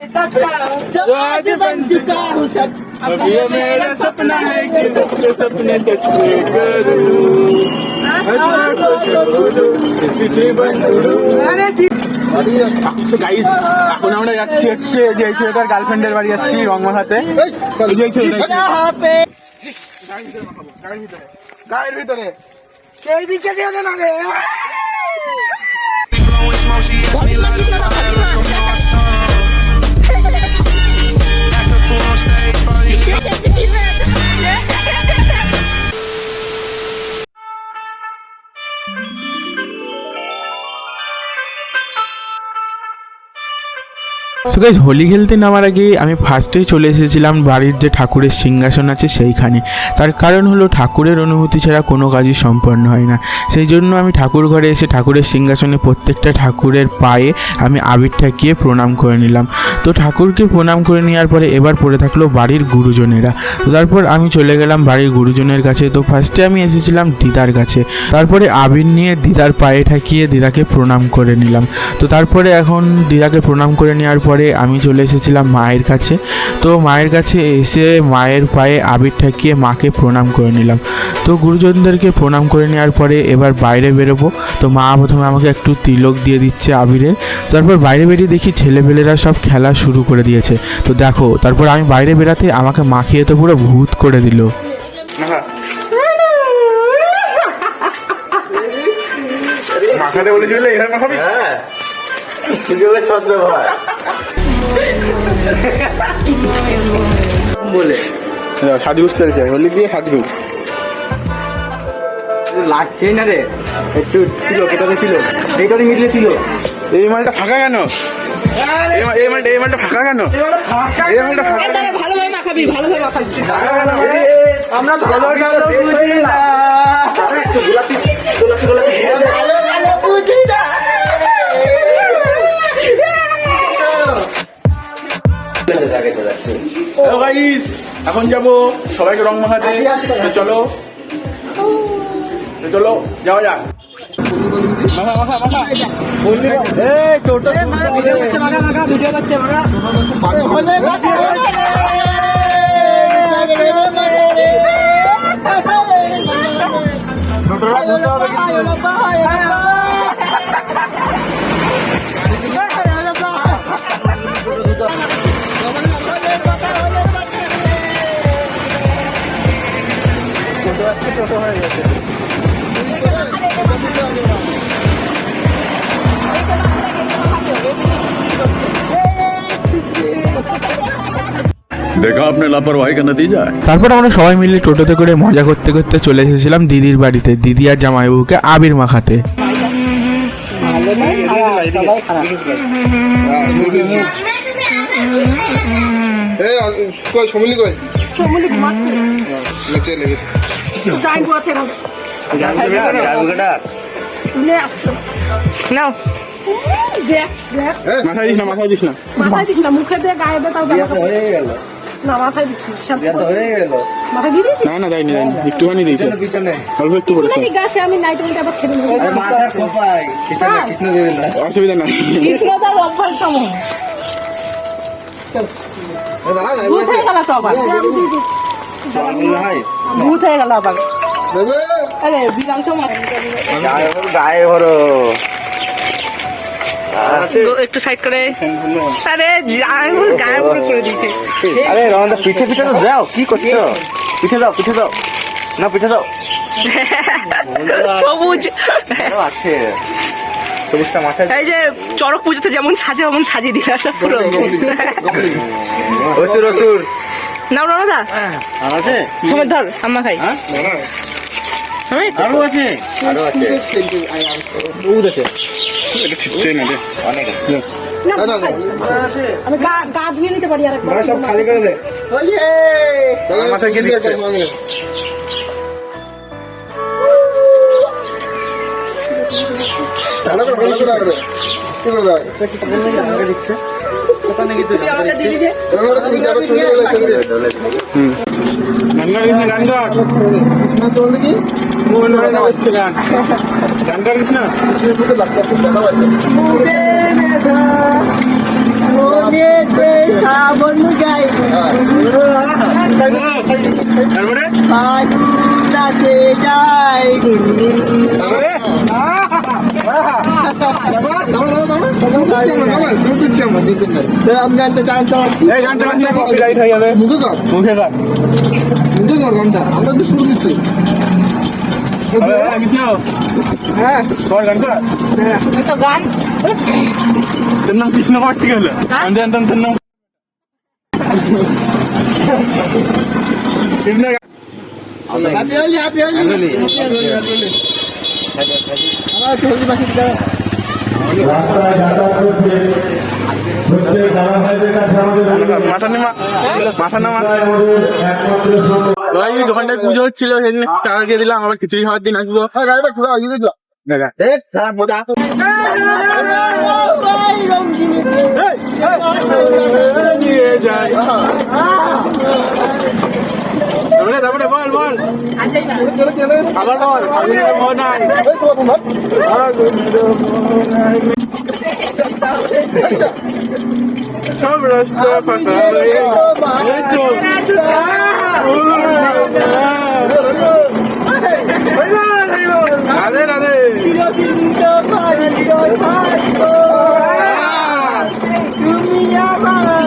जो आज बन चुका हूँ सच अब ये मेरा सपना है कि सबके सपने सच में करूं ऐसा कुछ बोलो, पीछे बंधुड़ो। So guys, এখন আমরা যাচ্ছি হচ্ছে যে এই ছেলেটার গার্লফ্রেন্ডের বাড়ি যাচ্ছি রংমাহাতে এই যে এই ছেলেটা यहाँ पे গায়ের ভিতরে গায়ের ভিতরে সেই দিকে দিয়ে না রে সো গাইজ হোলি খেলতে নামার আগে আমি ফার্স্টেই চলে এসেছিলাম বাড়ির যে ঠাকুরের সিংহাসন আছে সেইখানে। তার কারণ হলো ঠাকুরের অনুভূতি ছাড়া কোনো কাজই সম্পন্ন হয় না। সেই জন্য আমি ঠাকুর ঘরে এসে ঠাকুরের সিংহাসনে প্রত্যেকটা ঠাকুরের পায়ে আমি আবির ঠাকিয়ে প্রণাম করে নিলাম। তো ঠাকুরকে প্রণাম করে নেওয়ার পরে এবার পড়ে থাকল বাড়ির গুরুজনেরা। তো তারপর আমি চলে গেলাম বাড়ির গুরুজনের কাছে। তো ফার্স্টে আমি এসেছিলাম দিদার কাছে। তারপরে আবির নিয়ে দিদার পায়ে ঠাকিয়ে দিদাকে প্রণাম করে নিলাম। তো তারপরে এখন দিদাকে প্রণাম করে নেওয়ার পরে আমি চলে এসেছিলাম মায়ের কাছে। তো মায়ের কাছে এসে মায়ের পায়ে আবির ঠাকিয়ে মাকে প্রণাম করে নিলাম। তো গুরুজনদেরকে প্রণাম করে নেওয়ার পরে এবার বাইরে বেরোবো। তো মা প্রথমে আমাকে একটু তিলক দিয়ে দিচ্ছে আবিরের। তারপর বাইরে বেরিয়ে দেখি ছেলেপেলেরা সব খেলা শুরু করে দিয়েছে। তো দেখো তারপর আমি বাইরে বেরাতে আমাকে মাখিয়ে তো পুরো ভূত করে দিল। মাখাতে বলেছিল এখানে মাখাবি বলে। সাজগুজ চলছে হোলি দিয়ে সাজগুজ লাগছেই না রে। একটু ছিল কোথাতে ছিল। এইটাতে মিটলে ছিল। এই মালটা ফাঁকা কেন? এই মালটা এই মালটা ফাঁকা কেন? এই মালটা ফাঁকা কেন? ভালোভাবে মাখাবি ভালোভাবে মাখাবি। আমরা ভালো বুঝি না। ভালো ভালো এখন যাব সবাইকে রং মাখাতে চলো চলো যাওয়া যাক মাখা মাখা মাখা এই টোটো ভিডিও করছে মাখা মাখা ভিডিও করছে মাখা হলে দেখা আপনি লাপারওয়াহি কেন দিয়ে যায় তারপর আমরা সবাই মিলে টোটোতে করে মজা করতে করতে চলে এসেছিলাম দিদির বাড়িতে দিদি আর জামাইবুকে আবির মাখাতে। লেগেছে। আসছো। নাও। মাথায় দিস না মাথায় দিস না। মাথায় দিস না মুখে দিয়ে গায়ে দে তাও হয়ে গেল। না মাথায় দিস মাথায় দিয়ে দিস না না দেয়নি দেয়নি একটুখানি দিয়েছে। অল্প একটু করেছে। গাছে আমি নাইট আবার ছেড়ে হ্যাঁ। কৃষ্ণ অসুবিধা নাই। কৃষ্ণ তার অভ্যাস কেমন তো আবার। ভূত হয়ে গেল আবার আরে গায়ে ভরো একটু সাইড করে পিঠে তো কি পিঠে দাও পিঠে দাও না পিঠে দাও সবুজ আছে এই যে চড়ক পুজোতে যেমন সাজে অমন সাজিয়ে দিলে একটা পুরো। অসুর অসুর নাও রমদা আর আছে? সবাই ধর আম্মা খাই। আমি? আরও আছে? আরও আছে। দুধ আছে। এটা ঠিকছে না রে অনেক আছে আমি গা গা ধুয়ে নিতে পারি আর সব খালি করে দে। মাথায় কি দিচ্ছে। আমাকে দিয়ে দিবে গান গাইস না গান গান মোবাইল ধরে না হচ্ছে গান গান গাইস না? মনে বন্ধু যাই। তারপরে? বাদুলাসে আমরা তো শুরু দিচ্ছি কৃষ্ণ ঠিক হলো আমি জানতাম তোর নাম কৃষ্ণ হ্যাপি হোলি হ্যাপি হোলি আমার হোলি দোকানটায় পুজো হচ্ছিল সেদিন টাকা দিয়ে দিলাম আবার খিচুড়ি খাওয়ার দিন আসব গাড়িটা মোহ নাই। সব রাস্তা ফাঁকা এই তো। রাধে রাধে তুমি আমার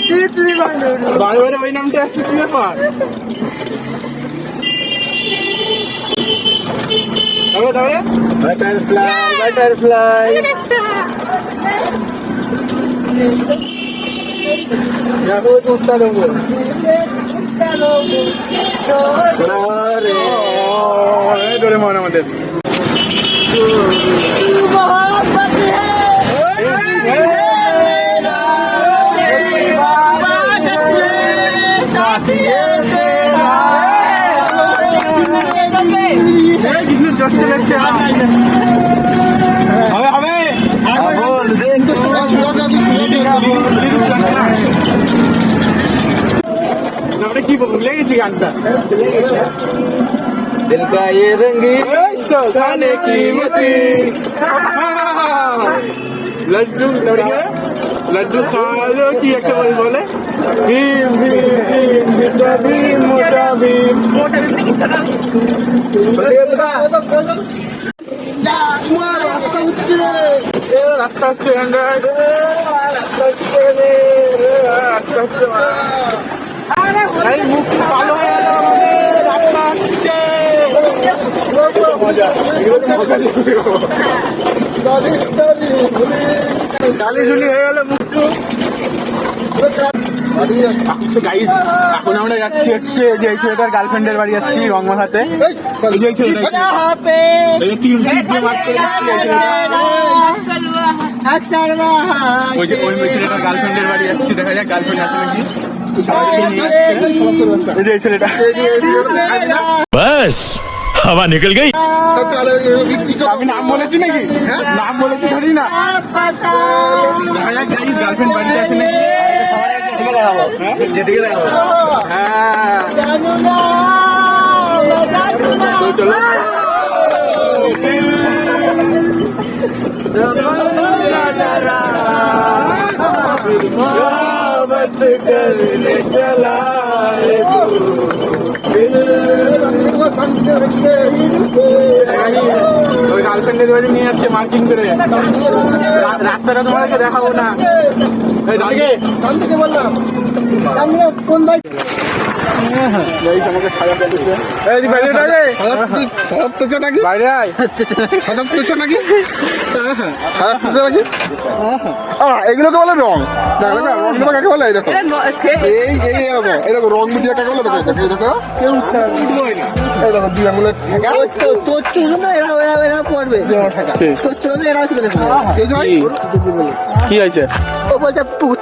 তিতলি বানর বানরে ওই নামটা আছে কি বাটারফ্লাই বাটারফ্লাই যাব কুত্তা লবো কুত্তা লবো আমাদের এই কৃষ্ণের দশ চলে এসছে হবে হবে বল তারপরে কি ভুলে গেছি গানটা দিল কা ये रंगीन तो खाने की मशीन लड्डू लड़के लड्डू खा लो কি একটা বই ভীম ভীম ভীম মোটা ভীম মোটা হচ্ছে রাস্তা রাস্তা হচ্ছে রাস্তা হচ্ছে মুখ হয়ে গেল আমাদের ঝুলি হয়ে গেল মুখ গাইস আচ্ছা, এখন আমরা যাচ্ছি হচ্ছে যে এই ছেলেটার গার্লফ্রেন্ডের বাড়ি যাচ্ছি রংমালাতে এই যে ছেলেটা। গার্লফ্রেন্ডের বাড়ি দেখা গার্লফ্রেন্ড বাস হাওয়া নিকল গই। আমি নাম বলেছি নাকি? নাম বলেছি না। গার্লফ্রেন্ড বাড়ি আছে নাকি। দেখাবো হ্যাঁ যেদিকে দেখাবো হ্যাঁ जानू ना जानू ना তো চলো मोहब्बत करने चला है तू ওই গার্লফ্রেন্ডের বাড়ি নিয়ে যাচ্ছে মার্কিং করে রা- রাস্তাটা তোমাদেরকে দেখাবো না এই কোন ভাই? নাকি? এগুলোকে বলে রং। কাকে বলে? এরকম এই এই এরকম রং মিডিয়া কাকে বলে? দেখো তোর না। তোর এরা কি? হয়েছে? ও বলছে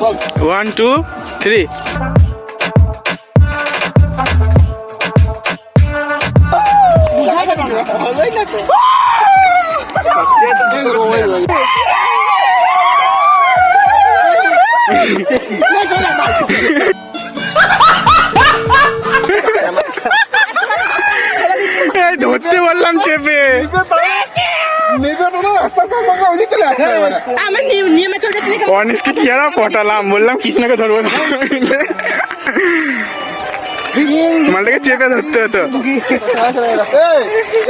এদিকে, সোজাসুজি। অনি শট অনি শট এই সোজাসুজি। ওয়ান টু থ্রি এই দেখো, ওই, ওই। এই ধরতে বললাম চেপে নেবে তো না, আস্তে আস্তে আস্তে আস্তে ওইদিকে চলে আসছে এবারে। আমি নিয়মে চলতেছি অনিসকে কি আর পটালাম বললাম কৃষ্ণকে ধরবো না মালটাকে চেপে ধরতে হতো এই,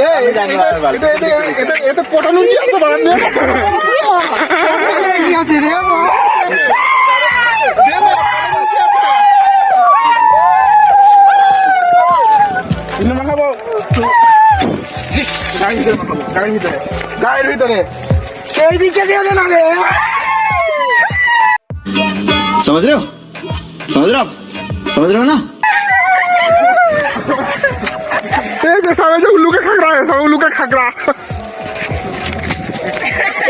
এই, এটা- এটা- এটা- এটা- এটা- এতে পটানো কি আছে বাড়ান দিয়ে? কি আছে রে দে না, পটানো কি আছে? কৃষ্ণ মাখাবো গাড়ির ভিতরে মাখাবো, গাড়ির ভিতরে গাড়ির ভিতরে এইদিকে দিয়ে দে না রে समझ रहे हो समझ रहे हो आप समझ रहे हो ना এই যে সামনে যে উল্লুকে খাগড়া সব উল্লুকে খাগড়া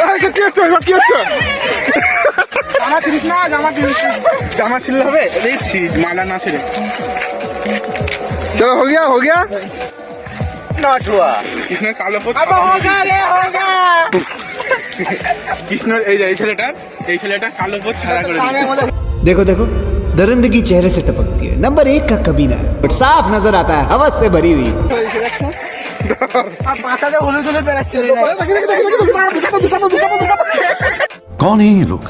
এই সব কি হচ্ছে সব কি হচ্ছে জামা ছিলিস না জামা ছিলিস জামা ছিললে হবে দেখছি মালা না ছেড়ে চলো হো গিয়া হো গিয়া কৃষ্ণের কালো পোত হোগা রে হোগা কৃষ্ণর এই যে এই ছেলেটার এই ছেলেটা কালো পোত সাদা করে দিয়েছে देखो देखो दरिंदगी चेहरे से टपकती है नंबर एक का कमीना है बट साफ नजर आता है हवस से भरी हुई আর পাতাতে হলুদ হলুদ বেড়াচ্ছে দেখি দেখি দেখি দেখি দুকানো দুকানো দুকানো দুকানো कौन है ये लोग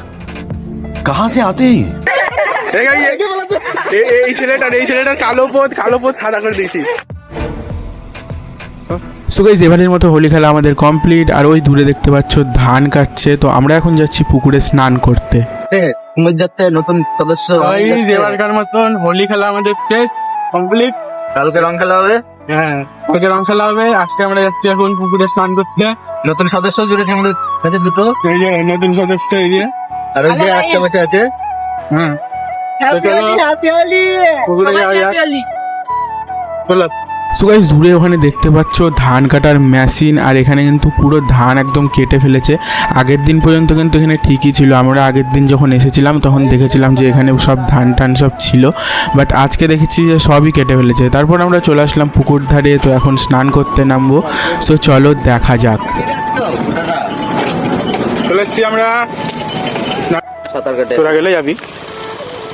कहाँ से आते हैं ये এই গাই, এই- কে বলেছে এই- এই- এই ছেলেটার এই ছেলেটার কালো পোত কালো পোত সাদা করে দিয়েছি সো গাইজ এবারের মতো হোলি খেলা আমাদের কমপ্লিট আর ওই দূরে দেখতে পাচ্ছ ধান কাটছে। তো আমরা এখন যাচ্ছি পুকুরে স্নান করতে। নতুন সদস্য এবারকার মতন হোলি খেলা আমাদের শেষ কমপ্লিট কালকে রং খেলা হবে? হ্যাঁ কালকে রং খেলা হবে। আজকে আমরা যাচ্ছি এখন পুকুরে স্নান করতে। নতুন সদস্য জুড়েছে আমাদের কাছে দুটো। এই যে নতুন সদস্য এই যে। আর ওই যে একটা বসে আছে। হ্যাঁ। চলো পুকুরে যাওয়া যাক। বলো সো গাইস দূরে ওখানে দেখতে পাচ্ছ ধান কাটার মেশিন আর এখানে কিন্তু পুরো ধান একদম কেটে ফেলেছে। আগের দিন পর্যন্ত কিন্তু এখানে ঠিকই ছিল। আমরা আগের দিন যখন এসেছিলাম তখন দেখেছিলাম যে এখানে সব ধান টান সব ছিল। বাট আজকে দেখেছি যে সবই কেটে ফেলেছে। তারপর আমরা চলে আসলাম পুকুর ধারে তো এখন স্নান করতে নামবো। সো চলো দেখা যাক। চলে এসছি আমরা। সাঁতার কাটে। তোরা গেলে যাবি।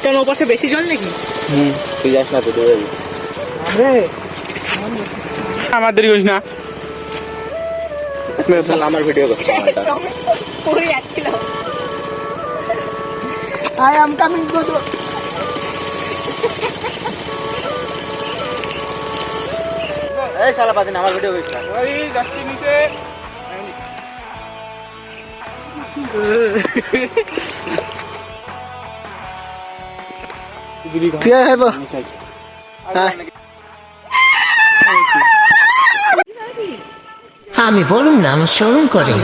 কেন ওপাশে বেশি জল নাকি? তুই যাস না তো ডুবে যাবি আমার দেরি করিস না। আমার ভিডিও করছে to এই শালা পাতিন আমার ভিডিও করছিস ওই যাচ্ছি নিচে। ঠিক হ্যাঁ। আমি বলুন না আমার শরম করে।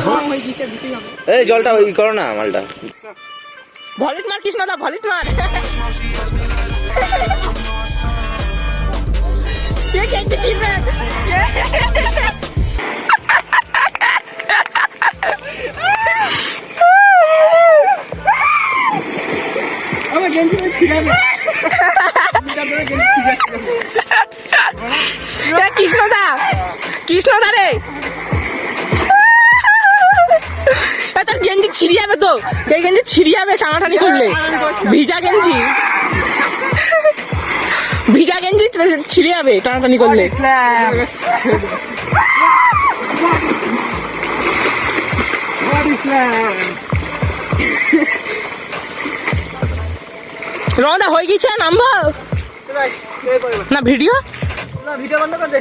এই জলটা ওই করো না মালটা। ভলিট মার কৃষ্ণ দা ভলিট মার। কে কে এ, কৃষ্ণদা রে এ, তোর গেঞ্জি ছিঁড়ে যাবে তো। এই গেঞ্জি ছিঁড়ে যাবে টানাটানি করলে। ভিজা গেঞ্জি। ভিজা গেঞ্জি ছিঁড়ে যাবে টানাটানি করলে। রদা হয়ে গেছে নামবো? না ভিডিও? ভিডিও বন্ধ কর দে।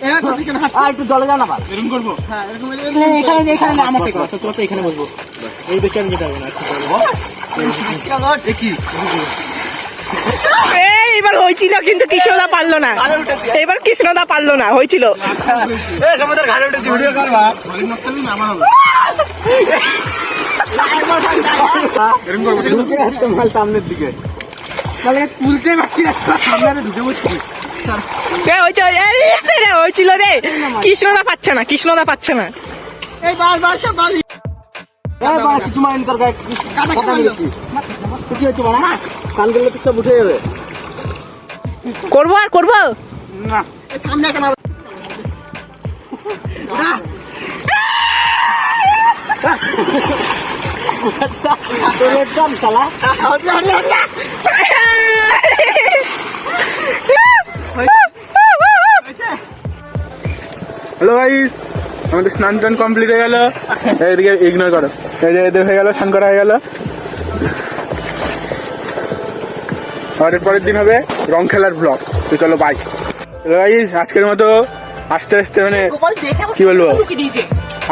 ক্যামেরা একটু জলে যাও না এরকম করব? এখানে এখানে না আমার থেকে তোর তো এখানে বসবো। এই বেশি আমি যেতে না দেখি এবার হয়েছিল কিন্তু কৃষ্ণদা পারল না। এবার কৃষ্ণদা পারল না হয়েছিল। সামনের দিকে। তাহলে তুলতে পারছি না সামনে ঢুকে পড়ছি। হয়েছিল রে কৃষ্ণদা পাচ্ছে না কৃষ্ণদা পাচ্ছে না। এই বাস বাস বাস। কিছু মাইন তোর কথা বলেছি। তো কি হচ্ছে বাড়া সানগুলো তো সব উঠে যাবে। করব আর করব? না। সামনে কেন একদম শালা। হ্যালো গাইস আমাদের স্নান টান কমপ্লিট হয়ে গেল। এদিকে ইগনোর করো। এই যে এদের হয়ে গেল স্নান করা হয়ে গেল। আর পরের দিন হবে রং খেলার ব্লগ তো চলো বাই গাইস আজকের মতো আস্তে আস্তে মানে কি বলব?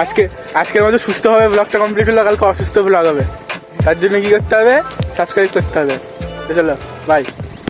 আজকে আজকের মতো সুস্থভাবে ব্লগটা কমপ্লিট হলো কালকে অসুস্থ ব্লগ হবে। তার জন্য কি করতে হবে? সাবস্ক্রাইব করতে হবে। তো চলো বাই